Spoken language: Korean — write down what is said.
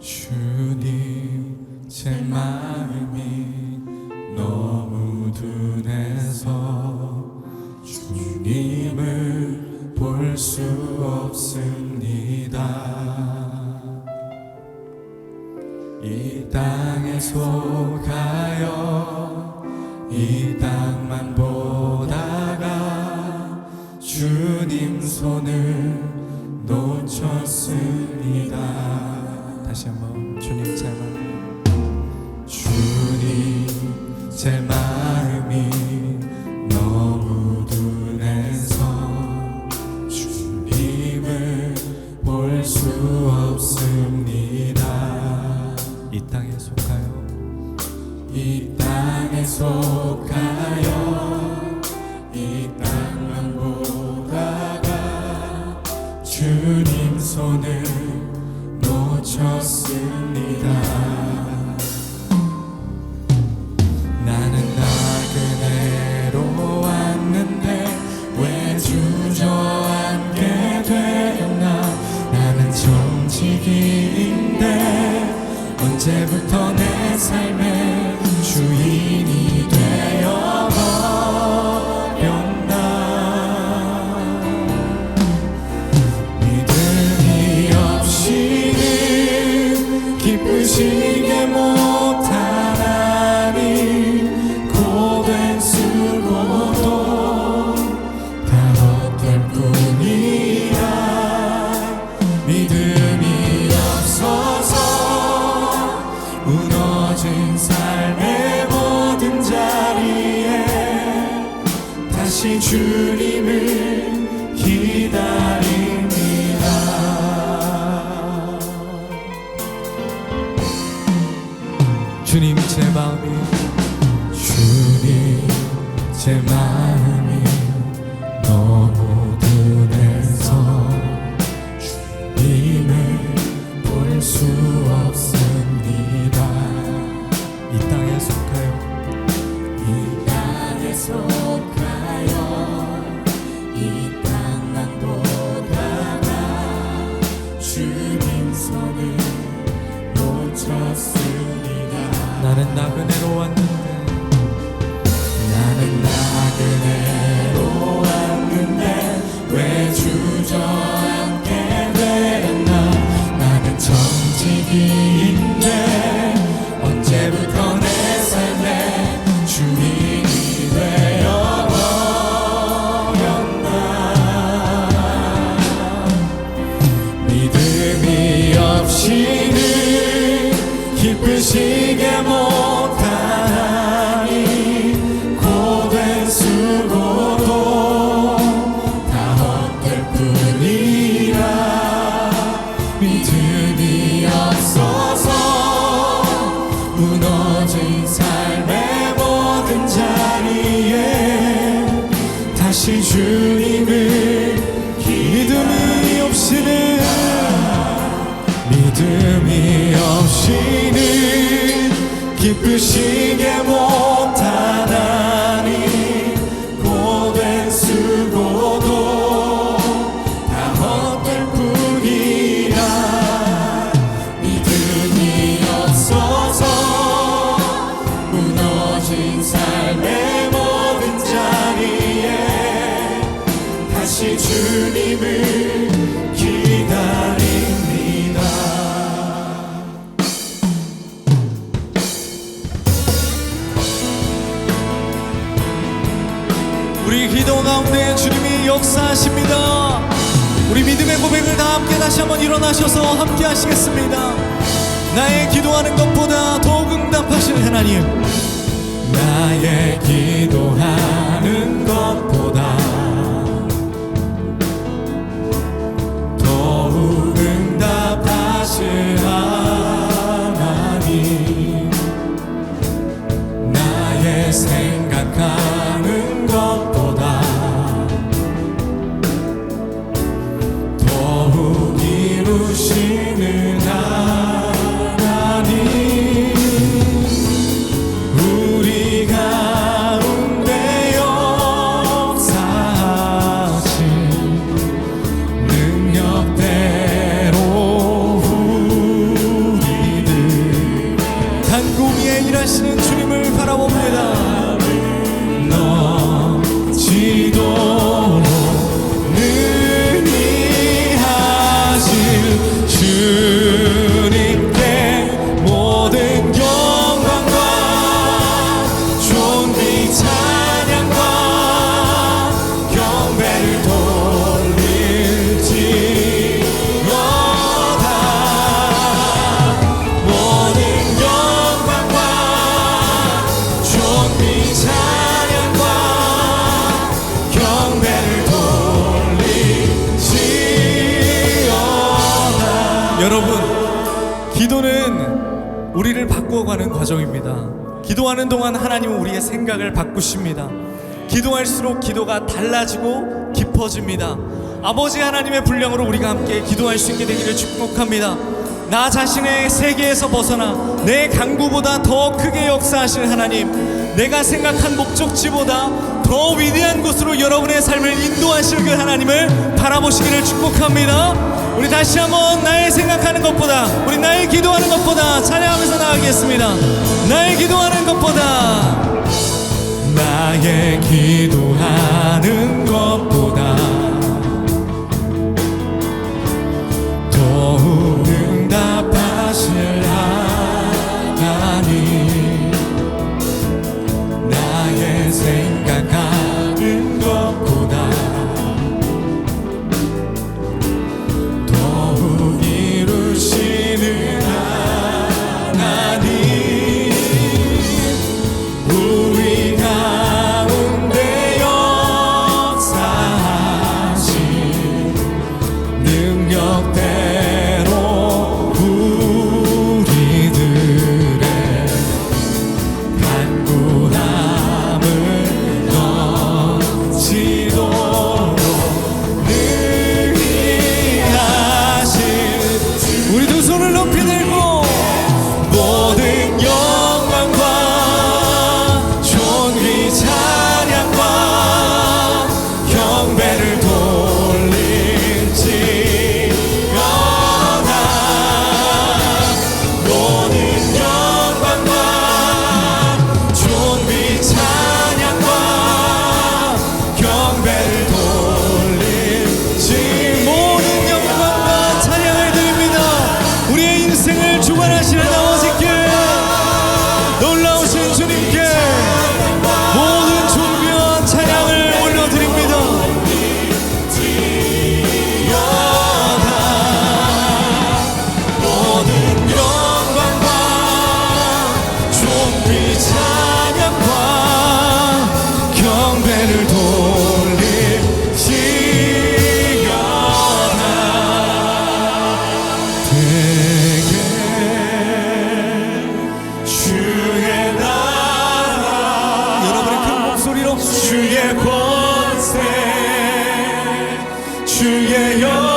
주님 제 마음이 너무 둔해서 주님을 볼 수 없습니다. 이 땅에 속하여 이 땅만 보다가 주님 손을 다시 한번 주님 제 마음 주님 제마 언제부터 내 삶의 주인이 되어 버렸나? 믿음이 없이는 기쁘시 다시 주님을 기다립니다. 주님 제 마음이 주님 제 마음 나는 나그네로 왔는데. 나는 나그네로 왔는데. 왜 주저앉게 되었나. 나는 정직인 다시 주님을 믿음이 없이는 믿음이 없이는 기쁘시게 못 가운데 주님이 역사하십니다. 우리 믿음의 고백을 다 함께 다시 한번 일어나셔서 함께 하시겠습니다. 나의 기도하는 것보다 더욱 응답하시는 하나님. 나의 기도하 바꾸어가는 과정입니다. 기도하는 동안 하나님은 우리의 생각을 바꾸십니다. 기도할수록 기도가 달라지고 깊어집니다. 아버지 하나님의 분량으로 우리가 함께 기도할 수 있게 되기를 축복합니다. 나 자신의 세계에서 벗어나 내 강구보다 더 크게 역사하실 하나님, 내가 생각한 목적지보다 더 위대한 곳으로 여러분의 삶을 인도하실 그 하나님을 바라보시기를 축복합니다. 우리 다시 한번 나의 생각하는 것보다, 우리 나의 기도하는 것보다 찬양하면서 나가겠습니다. 나의 기도하는 것보다 나의 기도하는 것보다 주관하시는 아 주의 권세 주의 영